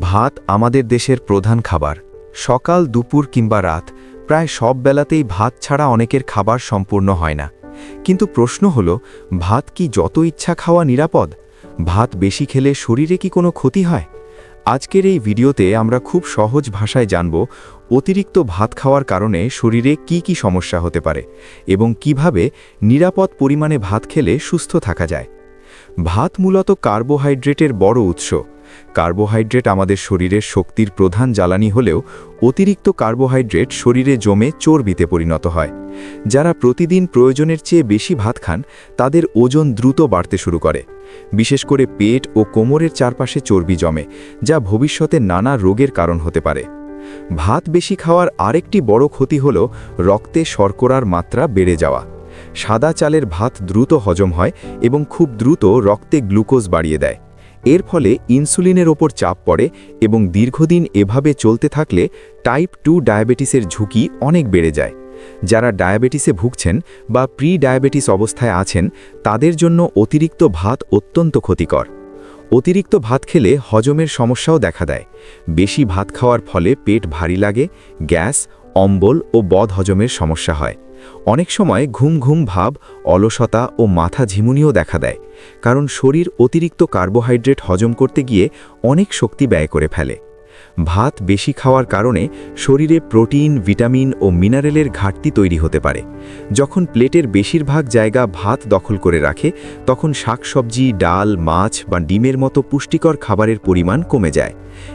ভাত আমাদের দেশের প্রধান খাবার। সকাল, দুপুর কিংবা রাত, প্রায় সব বেলাতেই ভাত ছাড়া অনেকের খাবার সম্পূর্ণ হয় না। কিন্তু প্রশ্ন হল, ভাত কি যত ইচ্ছা খাওয়া নিরাপদ? ভাত বেশি খেলে শরীরে কি কোনো ক্ষতি হয়? আজকের এই ভিডিওতে আমরা খুব সহজ ভাষায় জানব, অতিরিক্ত ভাত খাওয়ার কারণে শরীরে কি কি সমস্যা হতে পারে এবং কীভাবে নিরাপদ পরিমাণে ভাত খেলে সুস্থ থাকা যায়। ভাত মূলত কার্বোহাইড্রেটের বড় উৎস। কার্বোহাইড্রেট আমাদের শরীরের শক্তির প্রধান জ্বালানি হলেও অতিরিক্ত কার্বোহাইড্রেট শরীরে জমে চর্বিতে পরিণত হয়। যারা প্রতিদিন প্রয়োজনের চেয়ে বেশি ভাত খান, তাদের ওজন দ্রুত বাড়তে শুরু করে। বিশেষ করে পেট ও কোমরের চারপাশে চর্বি জমে, যা ভবিষ্যতে নানা রোগের কারণ হতে পারে। ভাত বেশি খাওয়ার আরেকটি বড় ক্ষতি হল রক্তে শর্করার মাত্রা বেড়ে যাওয়া। সাদা চালের ভাত দ্রুত হজম হয় এবং খুব দ্রুত রক্তে গ্লুকোজ বাড়িয়ে দেয়। এর ফলে ইনসুলিনের ওপর চাপ পড়ে এবং দীর্ঘদিন এভাবে চলতে থাকলে টাইপ টু ডায়াবেটিসের ঝুঁকি অনেক বেড়ে যায়। যারা ডায়াবেটিসে ভুগছেন বা প্রি ডায়াবেটিস অবস্থায় আছেন, তাদের জন্য অতিরিক্ত ভাত অত্যন্ত ক্ষতিকর। অতিরিক্ত ভাত খেলে হজমের সমস্যাও দেখা দেয়। বেশি ভাত খাওয়ার ফলে পেট ভারী লাগে, গ্যাস, অম্বল ও বদ হজমের সমস্যা হয়। অনেক সময় ঘুম ঘুম ভাব, অলসতা ও মাথা ঝিমুনিও দেখা দেয়, কারণ শরীর অতিরিক্ত কার্বোহাইড্রেট হজম করতে গিয়ে অনেক শক্তি ব্যয় করে ফেলে। ভাত বেশি খাওয়ার কারণে শরীরে প্রোটিন, ভিটামিন ও মিনারেলের ঘাটতি তৈরি হতে পারে। যখন প্লেটের বেশিরভাগ জায়গা ভাত দখল করে রাখে, তখন শাকসবজি, ডাল, মাছ বা ডিমের মতো পুষ্টিকর খাবারের পরিমাণ কমে যায়।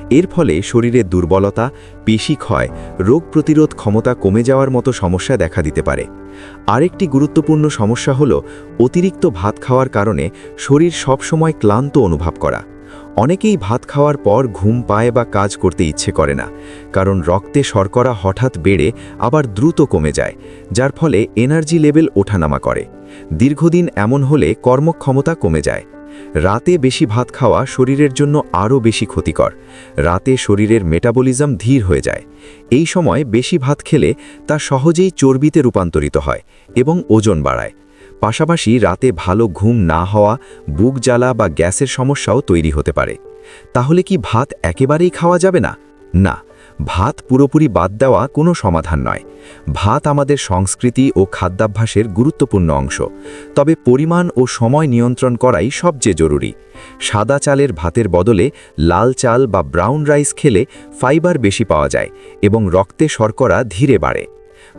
এর ফলে শরীরে দুর্বলতা, পেশি ক্ষয়, রোগ প্রতিরোধ ক্ষমতা কমে যাওয়ার মতো সমস্যা দেখা দিতে পারে। আরেকটি গুরুত্বপূর্ণ সমস্যা হল অতিরিক্ত ভাত খাওয়ার কারণে শরীর সবসময় ক্লান্ত অনুভব করা। অনেকেই ভাত খাওয়ার পর ঘুম পায় বা কাজ করতে ইচ্ছে করে না, কারণ রক্তে শর্করা হঠাৎ বেড়ে আবার দ্রুত কমে যায়, যার ফলে এনার্জি লেভেল ওঠানামা করে। দীর্ঘদিন এমন হলে কর্মক্ষমতা কমে যায়। রাতে বেশি ভাত খাওয়া শরীরের জন্য আরও বেশি ক্ষতিকর। রাতে শরীরের মেটাবলিজম ধীর হয়ে যায়। এই সময় বেশি ভাত খেলে তা সহজেই চর্বিতে রূপান্তরিত হয় এবং ওজন বাড়ায়। পাশাপাশি রাতে ভালো ঘুম না হওয়া, বুক জ্বালা বা গ্যাসের সমস্যাও তৈরি হতে পারে। তাহলে কি ভাত একেবারেই খাওয়া যাবে না? না, ভাত পুরোপুরি বাদ দেওয়া কোনো সমাধান নয়। ভাত আমাদের সংস্কৃতি ও খাদ্যাভ্যাসের গুরুত্বপূর্ণ অংশ। তবে পরিমাণ ও সময় নিয়ন্ত্রণ করাই সবচেয়ে জরুরি। সাদা চালের ভাতের বদলে লাল চাল বা ব্রাউন রাইস খেলে ফাইবার বেশি পাওয়া যায় এবং রক্তে শর্করা ধীরে বাড়ে।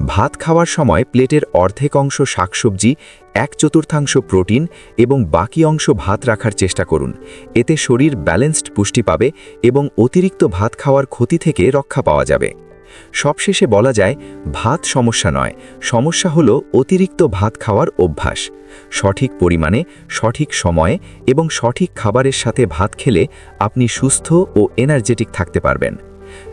ভাত খাওয়ার সময় প্লেটের অর্ধেক অংশ শাকসবজি, এক চতুর্থাংশ প্রোটিন এবং বাকি অংশ ভাত রাখার চেষ্টা করুন। এতে শরীর ব্যালেন্সড পুষ্টি পাবে এবং অতিরিক্ত ভাত খাওয়ার ক্ষতি থেকে রক্ষা পাওয়া যাবে। সবশেষে বলা যায়, ভাত সমস্যা নয়, সমস্যা হলো অতিরিক্ত ভাত খাওয়ার অভ্যাস। সঠিক পরিমাণে, সঠিক সময়ে এবং সঠিক খাবারের সাথে ভাত খেলে আপনি সুস্থ ও এনার্জেটিক থাকতে পারবেন।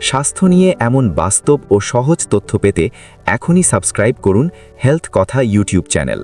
স্বাস্থ্য নিয়ে এমন বাস্তব ও সহজ তথ্য পেতে এখনই সাবস্ক্রাইব করুন হেলথ কথা ইউটিউব চ্যানেল।